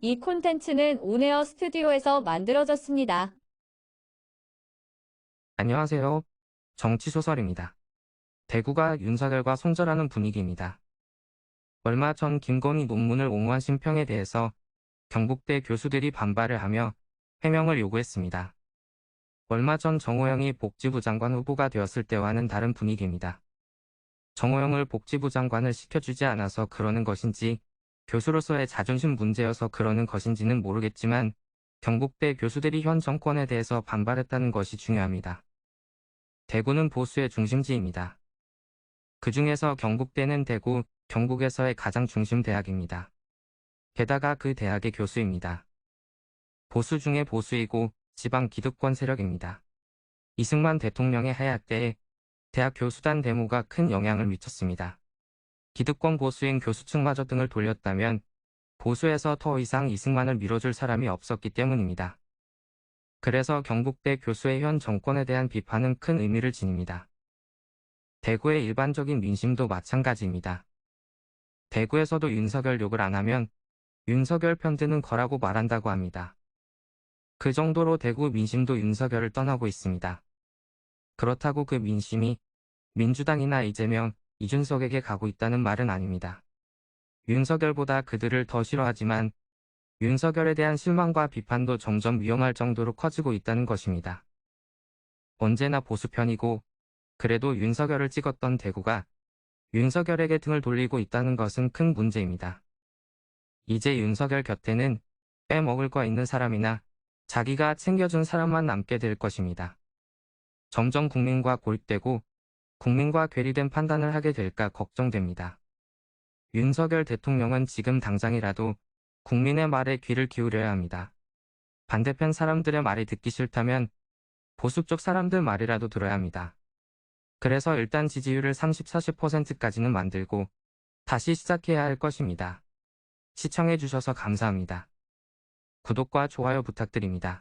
이 콘텐츠는 온에어 스튜디오에서 만들어졌습니다. 안녕하세요. 정치소설입니다. 대구가 윤석열과 손절하는 분위기입니다. 얼마 전 김건희 논문을 옹호한 심평에 대해서 경북대 교수들이 반발을 하며 해명을 요구했습니다. 얼마 전 정호영이 복지부 장관 후보가 되었을 때와는 다른 분위기입니다. 정호영을 복지부 장관을 시켜주지 않아서 그러는 것인지 교수로서의 자존심 문제여서 그러는 것인지는 모르겠지만 경북대 교수들이 현 정권에 대해서 반발했다는 것이 중요합니다. 대구는 보수의 중심지입니다. 그 중에서 경북대는 대구, 경북에서의 가장 중심 대학입니다. 게다가 그 대학의 교수입니다. 보수 중에 보수이고 지방 기득권 세력입니다. 이승만 대통령의 하야 때에 대학 교수단 데모가 큰 영향을 미쳤습니다. 기득권 보수인 교수층마저 등을 돌렸다면 보수에서 더 이상 이승만을 밀어줄 사람이 없었기 때문입니다. 그래서 경북대 교수의 현 정권에 대한 비판은 큰 의미를 지닙니다. 대구의 일반적인 민심도 마찬가지입니다. 대구에서도 윤석열 욕을 안 하면 윤석열 편드는 거라고 말한다고 합니다. 그 정도로 대구 민심도 윤석열을 떠나고 있습니다. 그렇다고 그 민심이 민주당이나 이재명, 이준석에게 가고 있다는 말은 아닙니다. 윤석열보다 그들을 더 싫어하지만 윤석열에 대한 실망과 비판도 점점 위험할 정도로 커지고 있다는 것입니다. 언제나 보수편이고 그래도 윤석열을 찍었던 대구가 윤석열에게 등을 돌리고 있다는 것은 큰 문제입니다. 이제 윤석열 곁에는 빼먹을 거 있는 사람이나 자기가 챙겨준 사람만 남게 될 것입니다. 점점 국민과 고립되고 국민과 괴리된 판단을 하게 될까 걱정됩니다. 윤석열 대통령은 지금 당장이라도 국민의 말에 귀를 기울여야 합니다. 반대편 사람들의 말이 듣기 싫다면 보수 쪽 사람들 말이라도 들어야 합니다. 그래서 일단 지지율을 30-40%까지는 만들고 다시 시작해야 할 것입니다. 시청해주셔서 감사합니다. 구독과 좋아요 부탁드립니다.